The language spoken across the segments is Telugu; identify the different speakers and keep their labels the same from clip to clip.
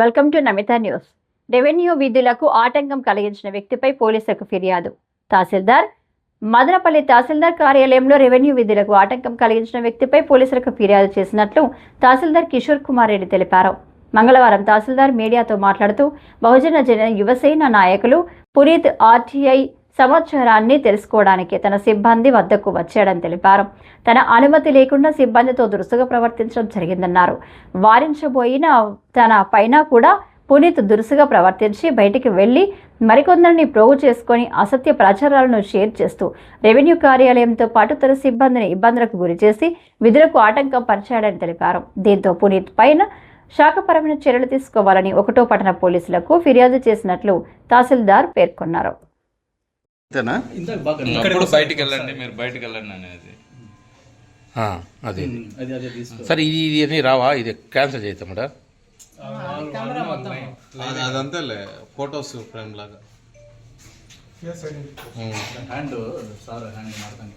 Speaker 1: Welcome to Namita news revenue విధులకు ఆటంకం కలిగించిన వ్యక్తిపై పోలీసులకు ఫిర్యాదు. తహసీల్దార్ మదనపల్లి తహసీల్దార్ కార్యాలయంలో రెవెన్యూ విధులకు ఆటంకం కలిగించిన వ్యక్తిపై పోలీసులకు ఫిర్యాదు చేసినట్లు తహసీల్దార్ కిషోర్ కుమార్ రెడ్డి తెలిపారు. మంగళవారం తహసీల్దార్ మీడియాతో మాట్లాడుతూ బహుజన జన యువసేన నాయకులు పునీత్ ఆర్టీఐ సమాచారాన్ని తెలుసుకోవడానికి తన సిబ్బంది వద్దకు వచ్చాడని తెలిపారు. తన అనుమతి లేకుండా సిబ్బందితో దురుసుగా ప్రవర్తించడం జరిగిందన్నారు. వారించబోయిన తన పైన కూడా పునీత్ దురుసుగా ప్రవర్తించి బయటికి వెళ్ళి మరికొందరిని ప్రోగు చేసుకొని అసత్య ప్రచారాలను షేర్ చేస్తూ రెవెన్యూ కార్యాలయంతో పాటు తన సిబ్బందిని ఇబ్బందులకు గురిచేసి విధులకు ఆటంకం పరిచాడని తెలిపారు. దీంతో పునీత్ పైన శాఖపరమైన చర్యలు తీసుకోవాలని ఒకటో పట్టణ పోలీసులకు ఫిర్యాదు చేసినట్లు తహసీల్దార్ పేర్కొన్నారు.
Speaker 2: అంతేనా
Speaker 3: ఇంతకు బాగా
Speaker 4: అప్పుడు బయటికి వెళ్ళండి మీరు బయటికి వెళ్ళండి అనేది
Speaker 5: ఆ, అది
Speaker 3: అది అదే తీసుకో
Speaker 5: సరే ఇది ఇది అన్నీ రావా ఇది క్యాన్సిల్ చేద్దామట
Speaker 2: అది అదంతేలే ఫొటోస్ ఫ్రేమ్ లాగా
Speaker 3: హ్యాండ్ సార్ హ్యాండ్ ಮಾಡ್ತಾನೆ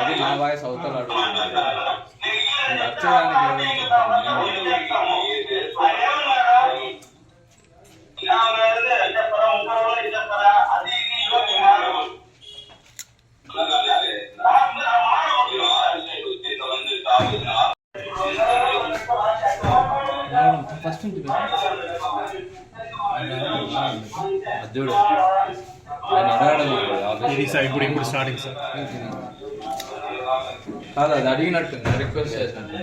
Speaker 3: అది నా వాయిస్ అర్చడానికి ఫస్ట్ చూడు ఆయన అడగడం
Speaker 6: ఇది సార్ ఇప్పుడు ఇప్పుడు స్టార్టింగ్ సార్
Speaker 4: కాదు అది అడిగినట్టు రిక్వెస్ట్ చేసినట్టు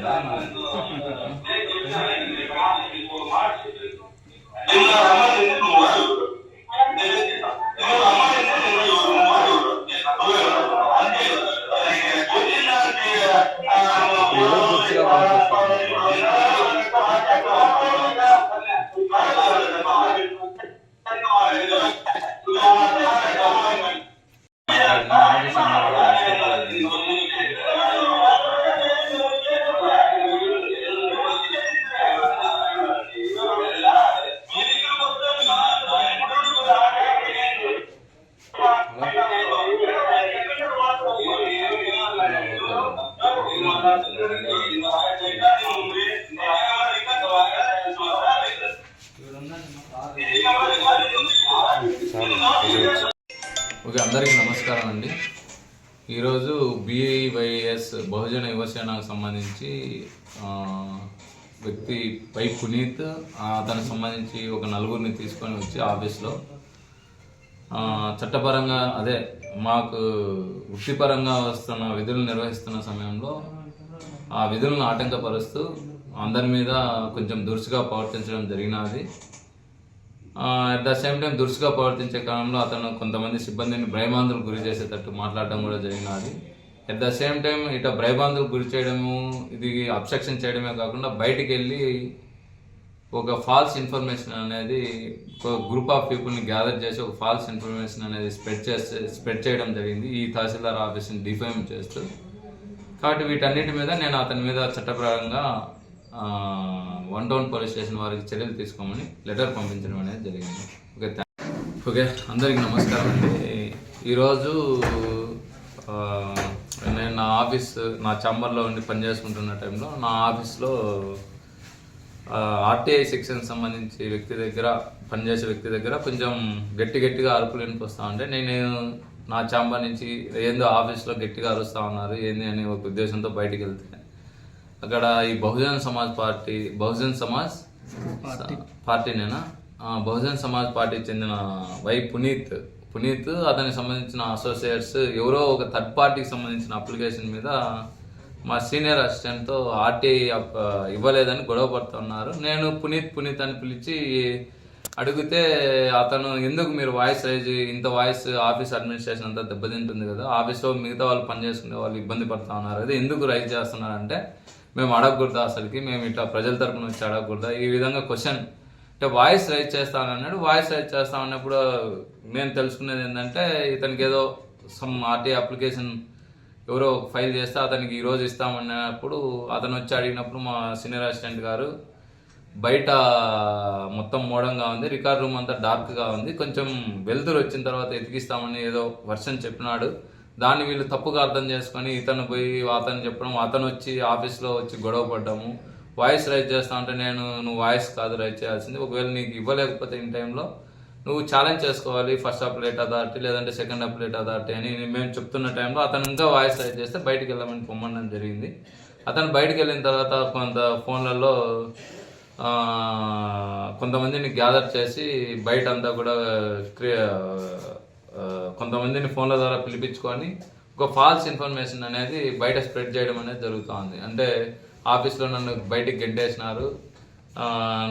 Speaker 4: ఓకే అందరికీ నమస్కారం అండి. ఈరోజు బిఐవైఎస్ బహుజన యువసేనకు సంబంధించి వ్యక్తి పై పునీత్ అతనికి సంబంధించి ఒక నలుగురిని తీసుకొని వచ్చి ఆఫీస్లో చట్టపరంగా అదే మాకు వృత్తిపరంగా వస్తున్న విధులు నిర్వహిస్తున్న సమయంలో ఆ విధులను ఆటంకపరుస్తూ అందరి మీద కొంచెం దురుసుగా ప్రవర్తించడం జరిగినది. అట్ ద సేమ్ టైం దురుసుగా ప్రవర్తించే కాలంలో అతను కొంతమంది సిబ్బందిని భయభ్రాంతులకు గురి చేసేటట్టు మాట్లాడడం కూడా జరిగినది. అట్ ద సేమ్ టైం ఇట భయభ్రాంతులకు గురి చేయడము ఇది అబ్స్ట్రక్షన్ చేయడమే కాకుండా బయటికి వెళ్ళి ఒక ఫాల్స్ ఇన్ఫర్మేషన్ అనేది ఒక గ్రూప్ ఆఫ్ పీపుల్ని గ్యాదర్ చేసి ఒక ఫాల్స్ ఇన్ఫర్మేషన్ అనేది స్ప్రెడ్ చేస్తే స్ప్రెడ్ చేయడం జరిగింది. ఈ తహసీల్దార్ ఆఫీస్ని డిఫైమ్ చేస్తూ కాబట్టి వీటన్నిటి మీద నేను అతని మీద చట్టప్రకారంగా వన్ టౌన్ పోలీస్ స్టేషన్ వారికి చర్యలు తీసుకోమని లెటర్ పంపించడం అనేది జరిగింది. ఓకే థ్యాంక్ ఓకే అందరికీ నమస్కారం అండి. ఈరోజు నేను నా ఆఫీస్ నా ఛాంబర్లో ఉండి పనిచేసుకుంటున్న టైంలో నా ఆఫీస్లో ఆర్టీఐ సెక్షన్ సంబంధించి వ్యక్తి దగ్గర పనిచేసే వ్యక్తి దగ్గర కొంచెం గట్టి గట్టిగా అరుపులు వినిపిస్తా ఉంటే నేను నా ఛాంబర్ నుంచి ఏందో ఆఫీస్లో గట్టిగా అరుస్తా ఉన్నారు. ఏంది అని ఒక ఉద్దేశంతో బయటికి వెళ్తే. అక్కడ ఈ బహుజన్ సమాజ్ పార్టీ బహుజన్ సమాజ్ పార్టీనేనా? బహుజన్ సమాజ్ పార్టీకి చెందిన వై పునీత్. పునీత్ అతనికి సంబంధించిన అసోసియేట్స్ ఎవరో ఒక థర్డ్ పార్టీకి సంబంధించిన అప్లికేషన్ మీద మా సీనియర్ అసిస్టెంట్తో ఆర్టీఐ ఇవ్వలేదని గొడవ పడుతున్నారు. నేను పునీత్ పునీత్ అని పిలిచి అడిగితే అతను ఎందుకు మీరు వాయిస్ రైజ్ ఇంత వాయిస్ ఆఫీస్ అడ్మినిస్ట్రేషన్ అంతా దెబ్బతింటుంది కదా ఆఫీస్లో మిగతా వాళ్ళు పనిచేసుకునే వాళ్ళు ఇబ్బంది పడుతూ ఉన్నారు కదా ఎందుకు రైజ్ చేస్తున్నారంటే మేము అడగకూడదా అసలుకి మేము ఇట్లా ప్రజల తరపున వచ్చి అడగకూడదా? ఈ విధంగా క్వశ్చన్ అంటే వాయిస్ రైజ్ చేస్తానన్నాడు వాయిస్ రైజ్ చేస్తా ఉన్నప్పుడు నేను తెలుసుకునేది ఏంటంటే ఇతనికి ఏదో సమ్ ఆర్టీ అప్లికేషన్ ఎవరో ఫైల్ చేస్తే అతనికి ఈరోజు ఇస్తామన్నప్పుడు అతను వచ్చి అడిగినప్పుడు మా సీనియర్ అసిస్టెంట్ గారు బయట మొత్తం మోడంగా ఉంది రికార్డ్ రూమ్ అంతా డార్క్గా ఉంది. కొంచెం వెలుతురు వచ్చిన తర్వాత ఎతికిస్తామని ఏదో వర్షన్ చెప్పినాడు. దాన్ని వీళ్ళు తప్పుగా అర్థం చేసుకొని ఇతను పోయి అతను చెప్పడం అతను వచ్చి ఆఫీస్లో వచ్చి గొడవ పడ్డాము. వాయిస్ రైజ్ చేస్తా అంటే నేను నువ్వు వాయిస్ కాదు రైజ్ చేయాల్సింది. ఒకవేళ నీకు ఇవ్వలేకపోతే ఇన్ టైంలో నువ్వు ఛాలెంజ్ చేసుకోవాలి ఫస్ట్ అప్లేట్ అథారిటీ లేదంటే సెకండ్ అప్లేట్ అథారిటీ అని మేము చెప్తున్న టైంలో అతను ఇంకా వాయిస్ రైజ్ చేస్తే బయటికి వెళ్ళమని పొమ్మడం జరిగింది. అతను బయటికి వెళ్ళిన తర్వాత కొంత ఫోన్లలో కొంతమందిని గ్యాదర్ చేసి బయట అంతా కూడా క్రియ కొంతమందిని ఫోన్ల ద్వారా పిలిపించుకొని ఒక ఫాల్స్ ఇన్ఫర్మేషన్ అనేది బయట స్ప్రెడ్ చేయడం అనేది జరుగుతోంది. అంటే ఆఫీస్లో నన్ను బయటికి గెంటేసినారు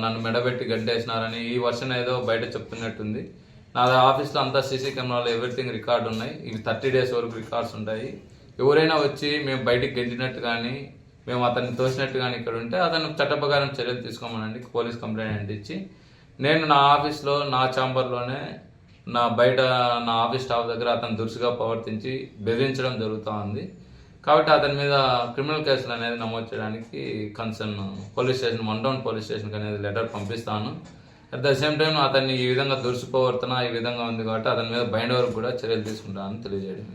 Speaker 4: నన్ను మెడబెట్టి గడ్డేసినారని ఈ వర్షన్ ఏదో బయట చెప్తున్నట్టుంది. నా ఆఫీస్లో అంతా సీసీ కెమెరాలో ఎవ్రీథింగ్ రికార్డు ఉన్నాయి. ఇవి థర్టీ డేస్ వరకు రికార్డ్స్ ఉంటాయి. ఎవరైనా వచ్చి మేము బయటికి గెంటినట్టు కానీ మేము అతన్ని తోసినట్టు కానీ ఇక్కడ ఉంటే అతను చట్టప్రకారం చర్యలు తీసుకోమనండి పోలీస్ కంప్లైంట్ ఇచ్చి. నేను నా ఆఫీస్లో నా ఛాంబర్లోనే నా బయట నా ఆఫీస్ స్టాఫ్ దగ్గర అతను దురుసుగా ప్రవర్తించి బెదిరించడం జరుగుతూ ఉంది. కాబట్టి అతని మీద క్రిమినల్ కేసులు అనేది నమోదు చేయడానికి concern police station one town police స్టేషన్కి అనేది లెటర్ పంపిస్తాను. అట్ ద సేమ్ టైం అతన్ని ఈ విధంగా దురుసు ప్రవర్తన ఈ విధంగా ఉంది కాబట్టి అతని మీద బైండ్ వరకు కూడా చర్యలు తీసుకుంటానని తెలియజేయడం